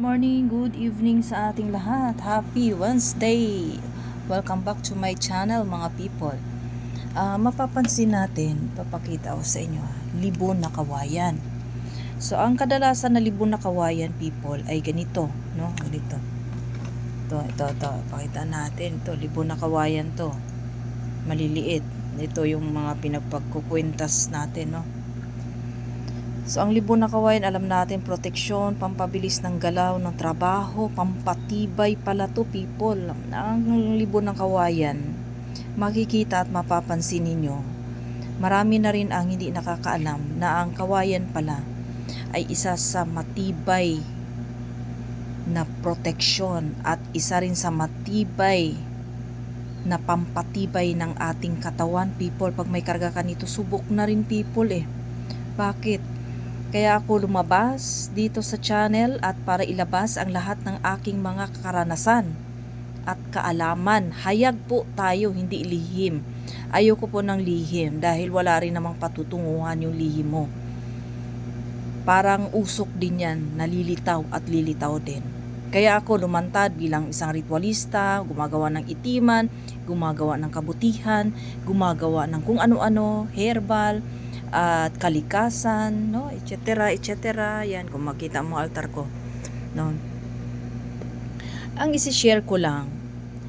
morning, good evening sa ating lahat. Happy Wednesday! Welcome back to my channel mga people. Ah, mapapansin natin, papakita ko sa inyo, libon na kawayan. So, ang kadalasan na libon na kawayan people ay ganito, no? Ganito. Ito, ito, ito. Pakita natin. Ito, libon na kawayan to. Maliliit. Ito yung mga pinagpagkukwintas natin, no? So, ang libon na kawayan, alam natin, proteksyon, pampabilis ng galaw, ng trabaho, pampatibay pala to people. Ang libon ng kawayan, makikita at mapapansin ninyo, marami na rin ang hindi nakakaalam na ang kawayan pala ay isa sa matibay na proteksyon at isa rin sa matibay na pampatibay ng ating katawan people. Pag may karga ka nito subok na rin people eh. Bakit kaya ako lumabas dito sa channel at para ilabas ang lahat ng aking mga karanasan at kaalaman. Hayag po tayo, hindi lihim. Ayoko po ng lihim dahil wala rin namang patutunguhan yung lihim mo. Parang usok din yan, nalilitaw at lilitaw din. Kaya ako lumantad bilang isang ritualista, gumagawa ng itiman, gumagawa ng kabutihan, gumagawa ng kung ano-ano, herbal, at kalikasan, no, etc. etc. Yan kung makita mo altar ko. No. Ang isi-share ko lang,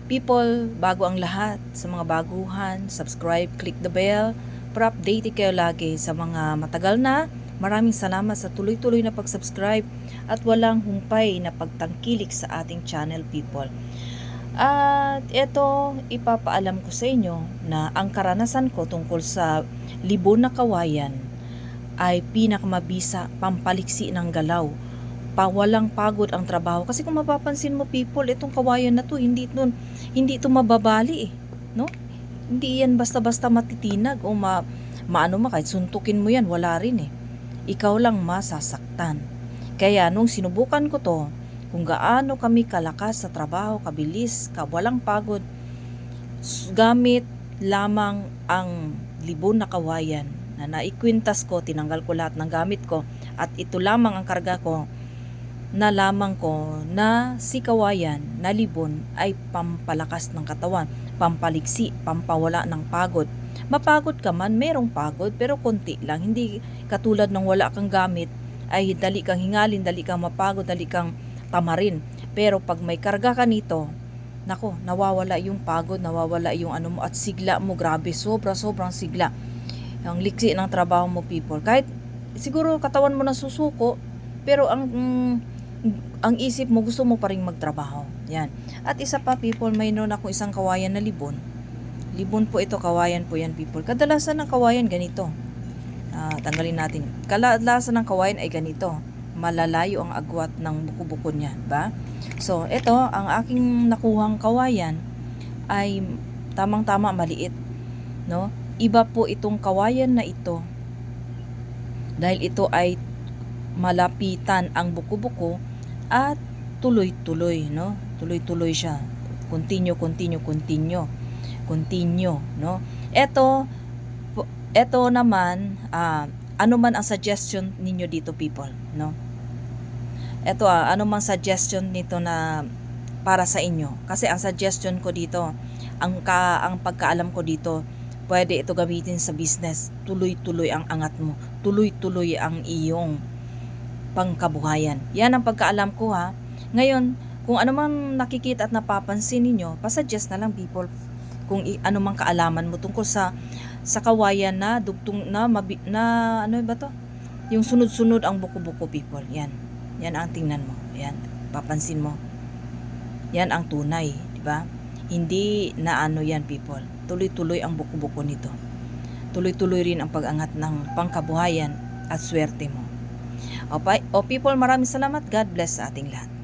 people, bago ang lahat, sa mga baguhan, subscribe, click the bell, para update kayo lagi sa mga matagal na. Maraming salamat sa tuloy-tuloy na pag-subscribe at walang humpay na pagtangkilik sa ating channel, people. At ito, ipapaalam ko sa inyo na ang karanasan ko tungkol sa libon na kawayan ay pinakamabisa pampaliksi ng galaw. Pawalang pagod ang trabaho. Kasi kung mapapansin mo people, itong kawayan na to, hindi ito, hindi ito mababali eh. No? Hindi yan basta-basta matitinag o ma, maano ma, kahit suntukin mo yan, wala rin eh. Ikaw lang masasaktan. Kaya nung sinubukan ko to, kung gaano kami kalakas sa trabaho, kabilis, kawalang pagod, gamit lamang ang libon na kawayan na naikwintas ko, tinanggal ko lahat ng gamit ko at ito lamang ang karga ko na lamang ko na si kawayan na libon ay pampalakas ng katawan, pampaliksi, pampawala ng pagod. Mapagod ka man, merong pagod pero konti lang. Hindi katulad ng wala kang gamit ay dali kang hingalin, dali kang mapagod, dali kang tamarin. Pero pag may karga ka nito, nako, nawawala yung pagod, nawawala yung ano mo at sigla mo, grabe, sobra sobrang sigla. Ang liksi ng trabaho mo people. Kahit siguro katawan mo na susuko, pero ang mm, ang isip mo gusto mo pa rin magtrabaho. Yan. At isa pa people, may noon ako isang kawayan na libon. Libon po ito, kawayan po yan people. Kadalasan ng kawayan ganito. Ah, tanggalin natin. Kadalasan ng kawayan ay ganito. Malalayo ang agwat ng buko-buko niya, ba? So, ito, ang aking nakuhang kawayan ay tamang-tama maliit, no? Iba po itong kawayan na ito. Dahil ito ay malapitan ang buko-buko at tuloy-tuloy, no? Tuloy-tuloy siya. Continue, continue, continue. Continue, no? Ito, ito naman, ah, ano man ang suggestion ninyo dito people, no? Ito ah, ano mang suggestion nito na para sa inyo. Kasi ang suggestion ko dito, ang ka ang pagkaalam ko dito, pwede ito gamitin sa business. Tuloy-tuloy ang angat mo. Tuloy-tuloy ang iyong pangkabuhayan. Yan ang pagkaalam ko ha. Ngayon, kung ano mang nakikita at napapansin ninyo, pasuggest na lang people kung ano mang kaalaman mo tungkol sa sa kawayan na dugtong na mabi, na ano ba to? Yung sunod-sunod ang buko-buko people. Yan. Yan ang tingnan mo. Yan. Papansin mo. Yan ang tunay, di ba? Hindi na ano yan people. Tuloy-tuloy ang buko-buko nito. Tuloy-tuloy rin ang pag-angat ng pangkabuhayan at swerte mo. O, o people, maraming salamat. God bless sa ating lahat.